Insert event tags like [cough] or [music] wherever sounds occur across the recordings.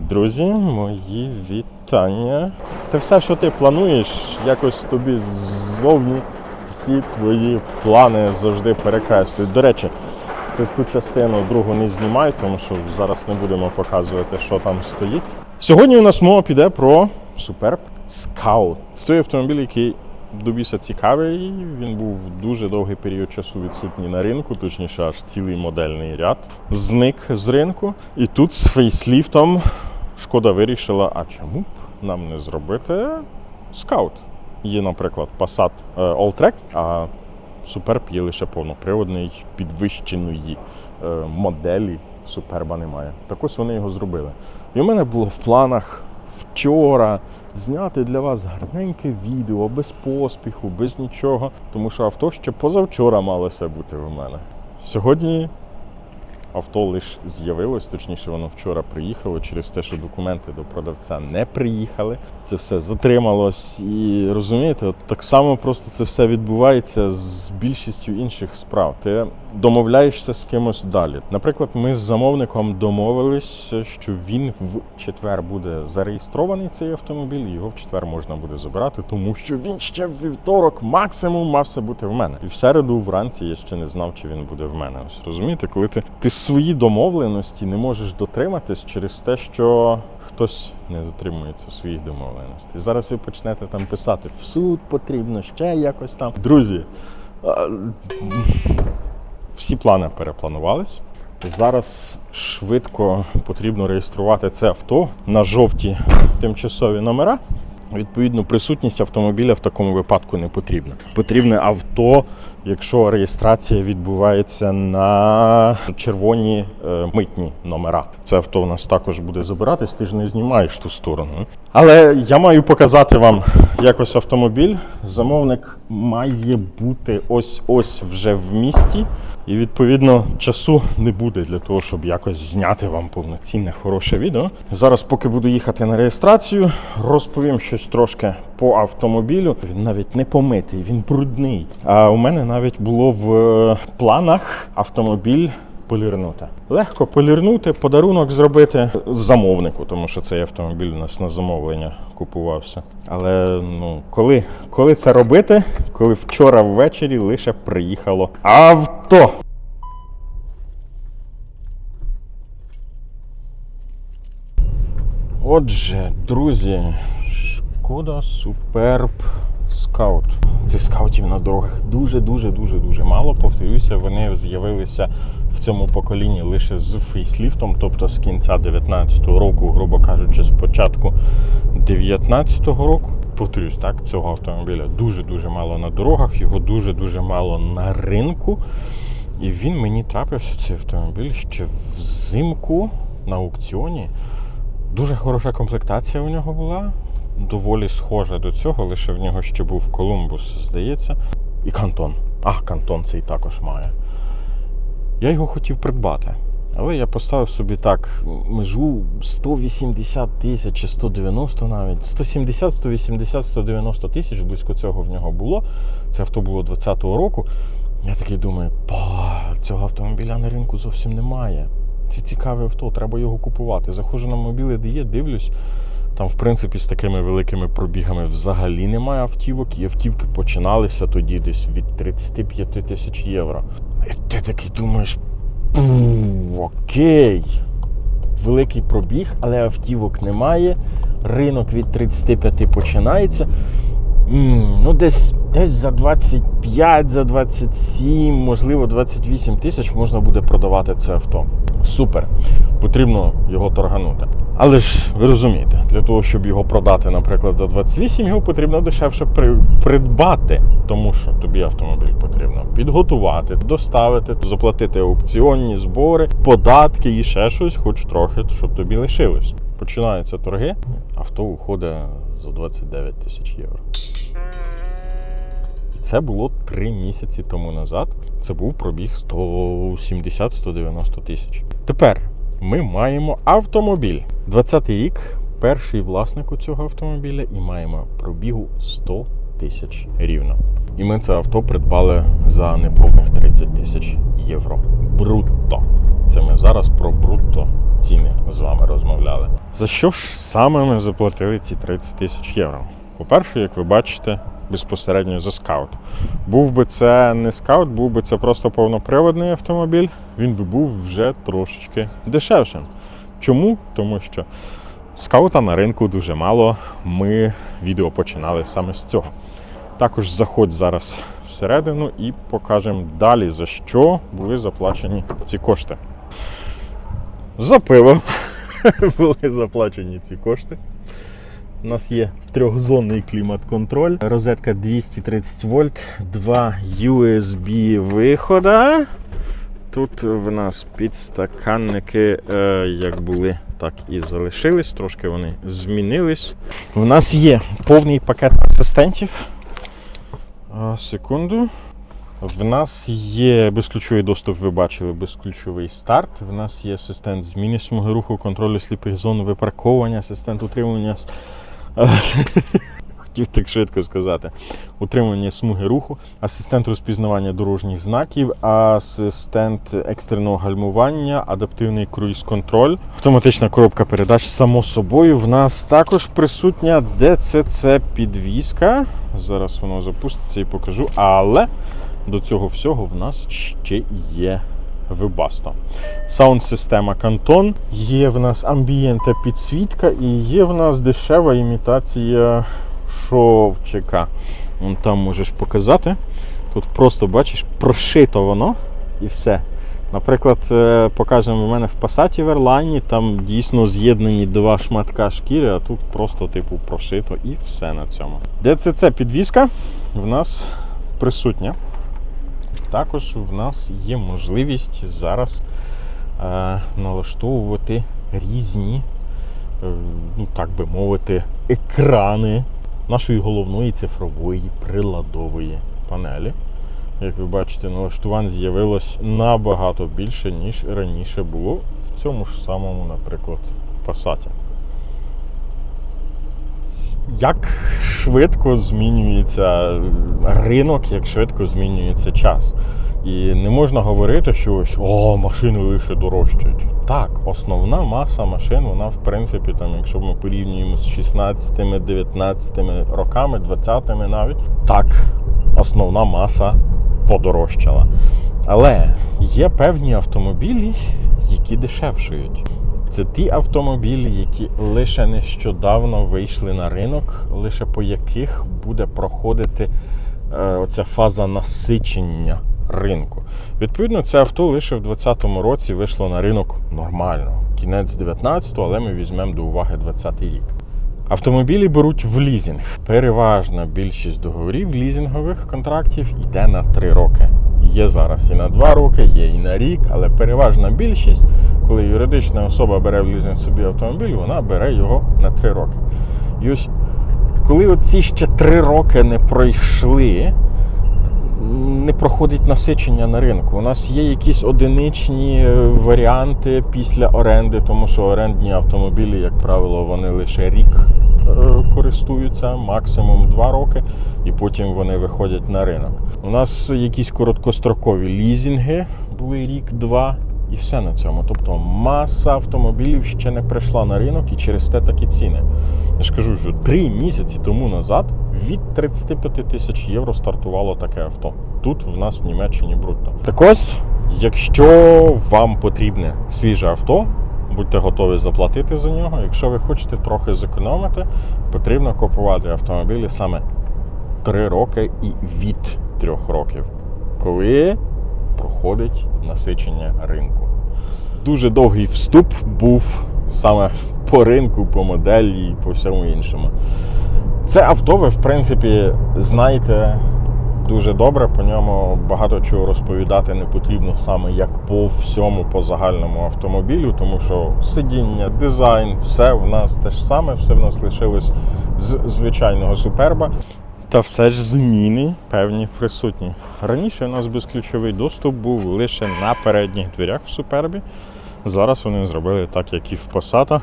Друзі, мої вітання. Те все, що ти плануєш, якось тобі ззовні всі твої плани завжди перекреслюють. До речі, ти ту частину другу не знімай, тому що зараз не будемо показувати, що там стоїть. Сьогодні у нас мова піде про Superb Scout. Це той автомобіль, який добіся цікавий. Він був дуже довгий період часу відсутній на ринку, точніше, аж цілий модельний ряд. Зник з ринку. І тут з фейсліфтом шкода вирішила, а чому б нам не зробити скаут? Є, наприклад, Passat е, Alltrack, а Superb є лише повноприводний підвищеної е, моделі. Суперба немає. Так ось вони його зробили. І у мене було в планах вчора зняти для вас гарненьке відео без поспіху, без нічого, тому що авто ще позавчора малося бути в мене. Сьогодні авто лише з'явилось, точніше, воно вчора приїхало через те, що документи до продавця не приїхали. Це все затрималось. І розумієте, так само просто це все відбувається з більшістю інших справ. Ти домовляєшся з кимось далі. Наприклад, ми з замовником домовились, що він в четвер буде зареєстрований цей автомобіль, його в четвер можна буде забирати, тому що він ще в вівторок максимум мався бути в мене. І в середу вранці я ще не знав, чи він буде в мене. Ось розумієте, коли ти, ти свої домовленості не можеш дотриматись через те, що хтось не дотримується своїх домовленостей. Зараз ви почнете там писати в суд потрібно ще якось там. Друзі. всі плани перепланувались. Зараз швидко потрібно реєструвати це авто на жовті тимчасові номера. Відповідно, присутність автомобіля в такому випадку не потрібна. Потрібне авто, якщо реєстрація відбувається на червоні е, митні номера. Це авто у нас також буде забиратись, ти ж не знімаєш ту сторону. Але я маю показати вам якось автомобіль. Замовник має бути ось ось вже в місті, і відповідно часу не буде для того, щоб якось зняти вам повноцінне хороше відео. Зараз, поки буду їхати на реєстрацію, розповім щось трошки по автомобілю. Він навіть не помитий, він брудний. А у мене навіть було в е, планах автомобіль полірнути. Легко полірнути, подарунок зробити замовнику, тому що цей автомобіль у нас на замовлення купувався. Але ну, коли, коли це робити, коли вчора ввечері лише приїхало авто. Отже, друзі, шкода Суперб Скаут. Цих скаутів на дорогах дуже, дуже, дуже, дуже мало. Повторюся, вони з'явилися в цьому поколінні лише з фейсліфтом, тобто з кінця 19-го року, грубо кажучи, з початку 19-го року. Повторюсь, так, цього автомобіля дуже-дуже мало на дорогах, його дуже-дуже мало на ринку. І він мені трапився цей автомобіль ще взимку на аукціоні. Дуже хороша комплектація у нього була, доволі схожа до цього, лише в нього ще був Колумбус, здається, і Кантон. А, Кантон цей також має. Я його хотів придбати. Але я поставив собі так межу 180 тисяч чи 190 навіть. 170, 180, 190 тисяч, близько цього в нього було. Це авто було 20-го року. Я такий думаю, цього автомобіля на ринку зовсім немає. Це цікаве авто, треба його купувати. Заходжу на мобілі DE, дивлюсь. Там, в принципі, з такими великими пробігами взагалі немає автівок, і автівки починалися тоді десь від 35 тисяч євро. І ти такий думаєш, окей. Великий пробіг, але автівок немає. Ринок від 35 починається. Ну, десь, десь за 25, за 27, можливо, 28 тисяч можна буде продавати це авто. Супер. Потрібно його торганути. Але ж ви розумієте, для того, щоб його продати, наприклад, за 28, його потрібно дешевше при- придбати, тому що тобі автомобіль потрібно підготувати, доставити, заплатити аукціонні збори, податки і ще щось, хоч трохи, щоб тобі лишилось. Починаються торги, авто уходить за 29 тисяч євро. Це було три місяці тому назад. Це був пробіг 170-190 тисяч. Тепер ми маємо автомобіль. 20-й рік, перший власник у цього автомобіля, і маємо пробігу 100 тисяч рівно. І ми це авто придбали за неповних 30 тисяч євро. Брутто. Це ми зараз про брутто ціни з вами розмовляли. За що ж саме ми заплатили ці 30 тисяч євро? По-перше, як ви бачите, безпосередньо за скаут. Був би це не скаут, був би це просто повноприводний автомобіль, він би був вже трошечки дешевшим. Чому? Тому що скаута на ринку дуже мало. Ми відео починали саме з цього. Також заходь зараз всередину і покажемо далі, за що були заплачені ці кошти. За пиво [laughs] були заплачені ці кошти. У нас є трьохзонний клімат-контроль, розетка 230 вольт, два USB вихода. Тут в нас підстаканники е, як були, так і залишились, трошки вони змінились. В нас є повний пакет асистентів. Секунду. В нас є безключовий доступ, ви бачили, безключовий старт. В нас є асистент зміни смуги руху, контролю сліпих зон, випарковування, асистент утримування. Хотів так швидко сказати. Утримування смуги руху, асистент розпізнавання дорожніх знаків, асистент екстреного гальмування, адаптивний круїз-контроль, автоматична коробка передач. Само собою, в нас також присутня DCC підвізка. Зараз воно запуститься і покажу. Але до цього всього в нас ще є Webasto. Саунд-система Canton, є в нас амбієнта підсвітка і є в нас дешева імітація шовчика. Вон там можеш показати. Тут просто бачиш, прошито воно і все. Наприклад, е, покажемо в мене в Passat Verline, там дійсно з'єднані два шматка шкіри, а тут просто типу прошито і все на цьому. DCC підвіска в нас присутня. Також в нас є можливість зараз е, налаштовувати різні, е, ну так би мовити, екрани нашої головної цифрової приладової панелі. Як ви бачите, налаштувань з'явилось набагато більше, ніж раніше було в цьому ж самому, наприклад, Passat. Як швидко змінюється ринок, як швидко змінюється час. І не можна говорити, що ось о, машини лише дорожчають. Так, основна маса машин, вона в принципі, там, якщо ми порівнюємо з 16, 19 роками, 20-ми навіть, так, основна маса подорожчала. Але є певні автомобілі, які дешевшують. Це ті автомобілі, які лише нещодавно вийшли на ринок, лише по яких буде проходити е, оця фаза насичення ринку. Відповідно, це авто лише в 2020 році вийшло на ринок нормально. Кінець 19-го, але ми візьмемо до уваги 20-й рік. Автомобілі беруть в лізинг. Переважна більшість договорів лізингових контрактів йде на 3 роки. Є зараз і на 2 роки, є і на рік, але переважна більшість, коли юридична особа бере в лізинг собі автомобіль, вона бере його на 3 роки. І ось коли оці ще 3 роки не пройшли, не проходить насичення на ринку. У нас є якісь одиничні е, варіанти після оренди, тому що орендні автомобілі, як правило, вони лише рік е, користуються, максимум 2 роки, і потім вони виходять на ринок. У нас якісь короткострокові лізінги були рік-два. І все на цьому. Тобто маса автомобілів ще не прийшла на ринок і через те такі ціни. Я ж кажу, що три місяці тому назад від 35 тисяч євро стартувало таке авто. Тут в нас в Німеччині брутто. Так ось, якщо вам потрібне свіже авто, будьте готові заплатити за нього. Якщо ви хочете трохи зекономити, потрібно купувати автомобілі саме 3 роки і від 3 років, коли проходить насичення ринку. Дуже довгий вступ був саме по ринку, по моделі і по всьому іншому. Це авто ви, в принципі, знаєте дуже добре. По ньому багато чого розповідати не потрібно саме як по всьому, по загальному автомобілю, тому що сидіння, дизайн, все в нас те ж саме, все в нас лишилось з звичайного суперба. Та все ж зміни певні присутні. Раніше у нас безключовий доступ був лише на передніх дверях в супербі. Зараз вони зробили так, як і в Passat.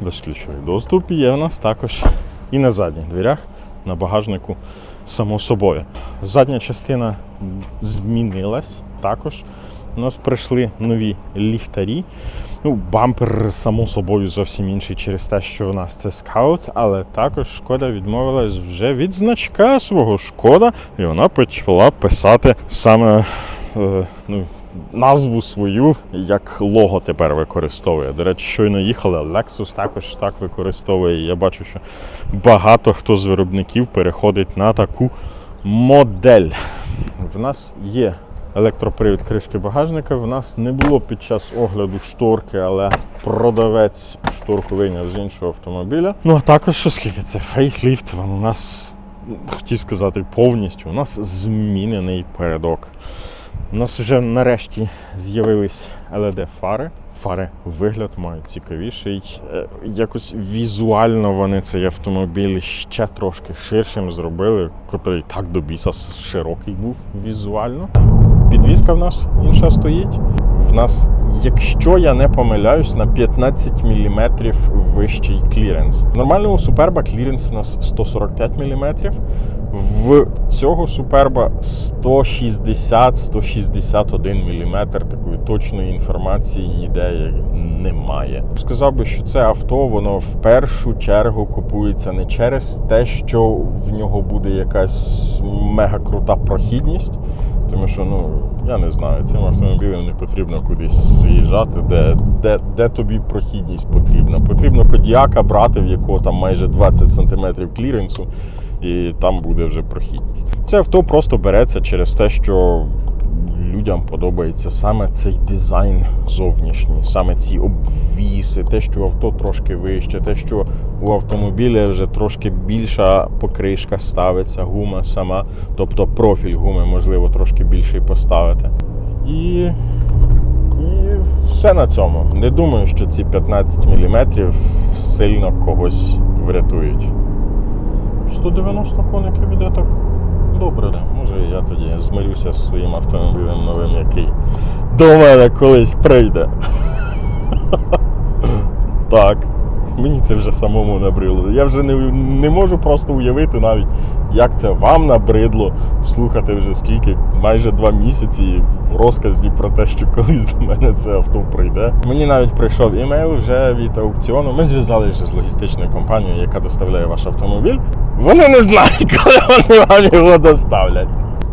Безключовий доступ є в нас також і на задніх дверях, на багажнику, само собою. Задня частина змінилась також. У нас прийшли нові ліхтарі. Ну, бампер, само собою, зовсім інший через те, що у нас це скаут, але також шкода відмовилась вже від значка свого шкода, і вона почала писати саме е, ну, назву свою, як лого тепер використовує. До речі, щойно їхали, Lexus також так використовує. Я бачу, що багато хто з виробників переходить на таку модель. В нас є електропривід кришки багажника. В нас не було під час огляду шторки, але продавець шторку вийняв з іншого автомобіля. Ну а також, оскільки це фейсліфт, у нас, хотів сказати, повністю у нас змінений передок. У нас вже нарешті з'явились led фари. Фари вигляд мають цікавіший. Е, Якось візуально вони цей автомобіль ще трошки ширшим зробили, котрий так до біса широкий був візуально. Підвізка в нас інша стоїть. В нас, якщо я не помиляюсь, на 15 мм вищий кліренс. В нормальному суперба кліренс у нас 145 мм. В цього суперба 160-161 мм. Такої точної інформації ніде немає. Сказав би, що це авто воно в першу чергу купується не через те, що в нього буде якась мега крута прохідність. Тому що, ну, я не знаю, цим автомобілем не потрібно кудись заїжджати, де, де, де тобі прохідність потрібна. Потрібно кодіака брати, в якого там майже 20 см кліренсу, і там буде вже прохідність. Це авто просто береться через те, що людям подобається саме цей дизайн зовнішній, саме ці обвіси, те, що авто трошки вище, те, що у автомобіля вже трошки більша покришка ставиться, гума сама, тобто профіль гуми можливо трошки більший поставити. І, і все на цьому. Не думаю, що ці 15 мм сильно когось врятують. 190 коників іде так. Добре, може я тоді змирюся з своїм автомобілем новим, який до мене колись прийде. [laughs] Так, мені це вже самому набридло. Я вже не, не можу просто уявити навіть, як це вам набридло слухати вже скільки, майже два місяці розказів про те, що колись до мене це авто прийде. Мені навіть прийшов імейл вже від аукціону. Ми зв'язалися з логістичною компанією, яка доставляє ваш автомобіль. Вони не знають, [laughs] коли вони вам його доставлять.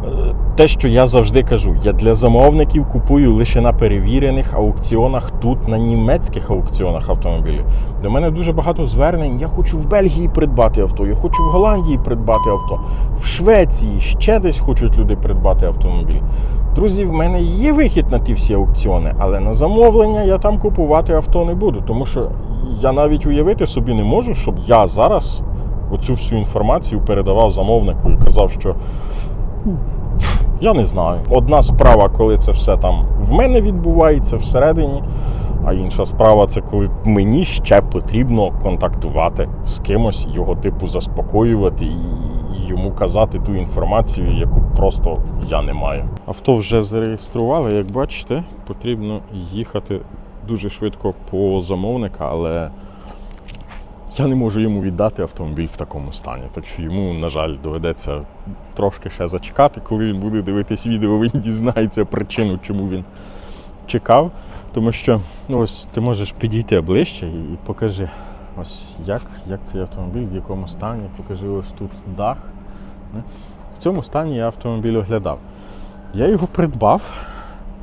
Е, Те, що я завжди кажу, я для замовників купую лише на перевірених аукціонах тут, на німецьких аукціонах автомобілів. До мене дуже багато звернень. Я хочу в Бельгії придбати авто, я хочу в Голландії придбати авто, в Швеції ще десь хочуть люди придбати автомобіль. Друзі, в мене є вихід на ті всі аукціони, але на замовлення я там купувати авто не буду, тому що я навіть уявити собі не можу, щоб я зараз оцю всю інформацію передавав замовнику і казав, що я не знаю. Одна справа, коли це все там в мене відбувається всередині, а інша справа це коли мені ще потрібно контактувати з кимось, його типу заспокоювати і йому казати ту інформацію, яку просто я не маю. Авто вже зареєстрували, як бачите, потрібно їхати дуже швидко по замовника, але я не можу йому віддати автомобіль в такому стані. Так що йому, на жаль, доведеться трошки ще зачекати. Коли він буде дивитись відео, він дізнається причину, чому він чекав. Тому що ну, ось ти можеш підійти ближче і, покажи, ось як, як цей автомобіль, в якому стані. Покажи ось тут дах. В цьому стані я автомобіль оглядав. Я його придбав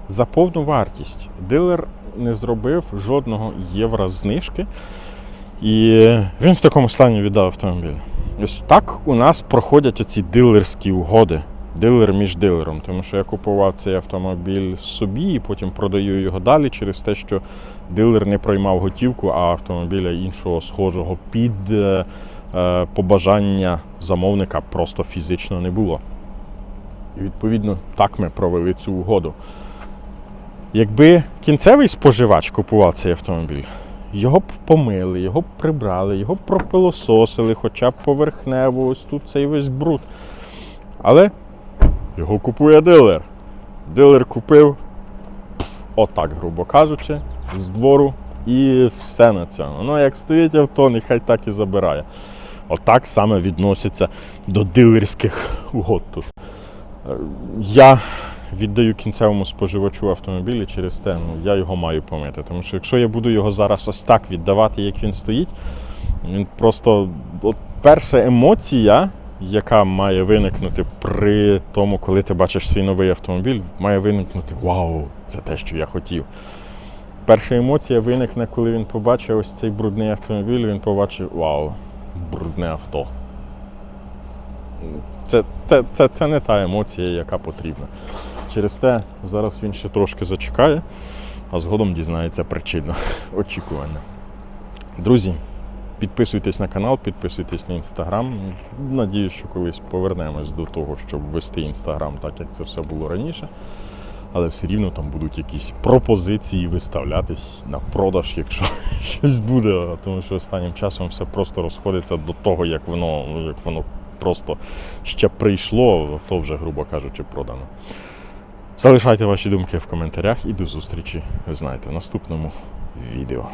за повну вартість. Дилер не зробив жодного євро знижки. І він в такому стані віддав автомобіль. Ось так у нас проходять оці дилерські угоди. Дилер між дилером. Тому що я купував цей автомобіль собі і потім продаю його далі через те, що дилер не проймав готівку, а автомобіля іншого схожого під е, побажання замовника просто фізично не було. І відповідно так ми провели цю угоду. Якби кінцевий споживач купував цей автомобіль, його б помили, його б прибрали, його б пропилососили, хоча б поверхнево, ось тут цей весь бруд. Але його купує дилер. Дилер купив, отак, грубо кажучи, з двору і все на цьому. Ну, як стоїть авто, нехай так і забирає. Отак саме відноситься до дилерських угод тут. Я віддаю кінцевому споживачу автомобілі через те, ну я його маю помити. Тому що якщо я буду його зараз ось так віддавати, як він стоїть, він просто от перша емоція, яка має виникнути при тому, коли ти бачиш свій новий автомобіль, має виникнути Вау, це те, що я хотів. Перша емоція виникне, коли він побачив ось цей брудний автомобіль, він побачив Вау, брудне авто. Це, це, це, це не та емоція, яка потрібна. Через те зараз він ще трошки зачекає, а згодом дізнається причину [laughs] очікування. Друзі, підписуйтесь на канал, підписуйтесь на інстаграм. Надіюсь, що колись повернемось до того, щоб вести інстаграм так, як це все було раніше. Але все рівно там будуть якісь пропозиції виставлятись на продаж, якщо [laughs] щось буде. Тому що останнім часом все просто розходиться до того, як воно, як воно просто ще прийшло, то вже, грубо кажучи, продано. Залишайте ваші думки в коментарях і до зустрічі, ви знаєте, в наступному відео.